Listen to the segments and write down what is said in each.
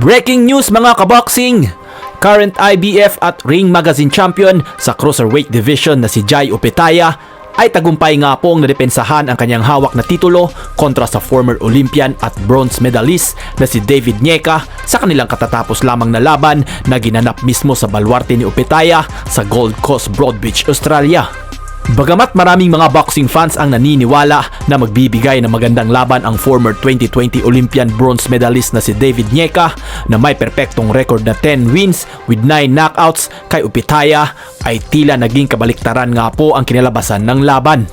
Breaking news mga kaboxing! Current IBF at Ring Magazine champion sa Cruiserweight Division na si Jai Opetaya ay tagumpay nga pong nadepensahan ang kanyang hawak na titulo kontra sa former Olympian at bronze medalist na si David Nyeka sa kanilang katatapos lamang na laban na ginanap mismo sa balwarte ni Opetaya sa Gold Coast Broadbeach, Australia. Bagamat maraming mga boxing fans ang naniniwala na magbibigay ng magandang laban ang former 2020 Olympian bronze medalist na si David Nyeka na may perpektong record na 10 wins with 9 knockouts kay Upitaya ay tila naging kabaliktaran nga po ang kinalabasan ng laban.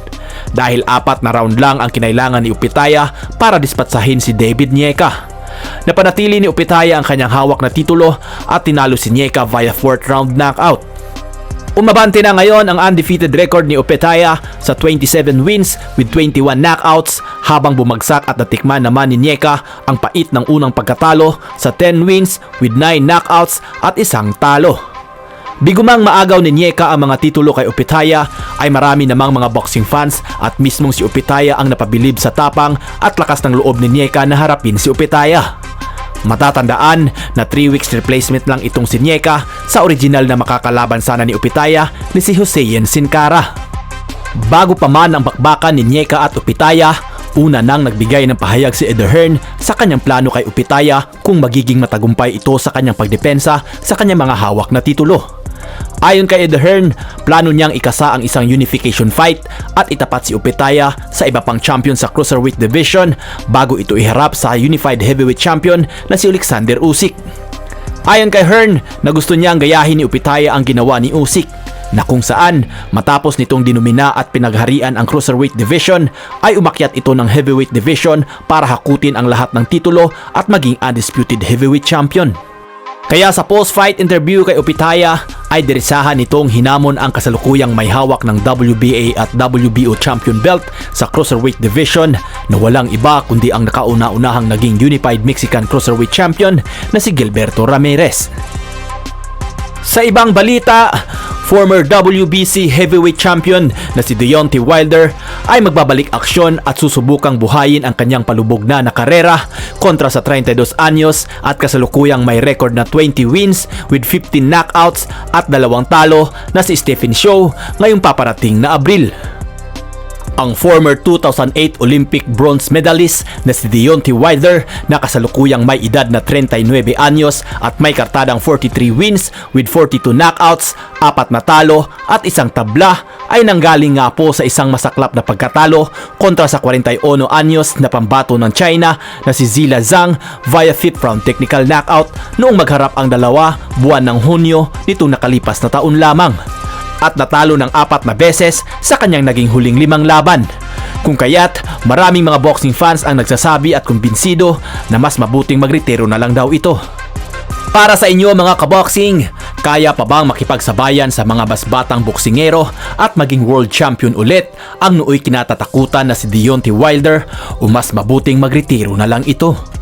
Dahil apat na round lang ang kinailangan ni Upitaya para dispatsahin si David Nyeka. Napanatili ni Upitaya ang kanyang hawak na titulo at tinalo si Nyeka via 4th round knockout. Umabante na ngayon ang undefeated record ni Opetaya sa 27 wins with 21 knockouts habang bumagsak at natikman naman ni Nyeka ang pait ng unang pagkatalo sa 10 wins with 9 knockouts at isang talo. Bigumang maagaw ni Nyeka ang mga titulo kay Opetaya ay marami namang mga boxing fans at mismong si Opetaya ang napabilib sa tapang at lakas ng loob ni Nyeka na harapin si Opetaya. Matatandaan na 3 weeks replacement lang itong si Nyeka sa original na makakalaban sana ni Upitaya ni si Hussein Sincara. Bago pa man ang bakbakan ni Nyeka at Upitaya, una nang nagbigay ng pahayag si Ederhern sa kanyang plano kay Upitaya kung magiging matagumpay ito sa kanyang pagdepensa sa kanyang mga hawak na titulo. Ayon kay Ed Hearn, plano niyang ikasa ang isang unification fight at itapat si Upetaya sa iba pang champion sa Cruiserweight Division bago ito iharap sa Unified Heavyweight Champion na si Alexander Usyk. Ayon kay Hearn na gusto niyang gayahin ni Upetaya ang ginawa ni Usyk na kung saan matapos nitong dinumina at pinagharian ang Cruiserweight Division ay umakyat ito ng Heavyweight Division para hakutin ang lahat ng titulo at maging undisputed heavyweight champion. Kaya sa post-fight interview kay Opitaya ay dirisahan nitong hinamon ang kasalukuyang may hawak ng WBA at WBO champion belt sa Cruiserweight Division na walang iba kundi ang nakauna-unahang naging Unified Mexican Cruiserweight Champion na si Gilberto Ramirez. Sa ibang balita, former WBC heavyweight champion na si Deontay Wilder ay magbabalik aksyon at susubukang buhayin ang kanyang palubog na na karera kontra sa 32 anyos at kasalukuyang may record na 20 wins with 15 knockouts at dalawang talo na si Stephen Shaw ngayong paparating na Abril ang former 2008 Olympic bronze medalist na si Deontay Wilder na kasalukuyang may edad na 39 anyos at may kartadang 43 wins with 42 knockouts, apat na talo at isang tabla ay nanggaling nga po sa isang masaklap na pagkatalo kontra sa 41 anyos na pambato ng China na si Zila Zhang via fifth round technical knockout noong magharap ang dalawa buwan ng Hunyo nitong nakalipas na taon lamang at natalo ng apat na beses sa kanyang naging huling limang laban. Kung kaya't maraming mga boxing fans ang nagsasabi at kumbinsido na mas mabuting magretiro na lang daw ito. Para sa inyo mga kaboxing, kaya pa bang makipagsabayan sa mga basbatang boksingero at maging world champion ulit ang nooy kinatatakutan na si Deontay Wilder o mas mabuting magretiro na lang ito?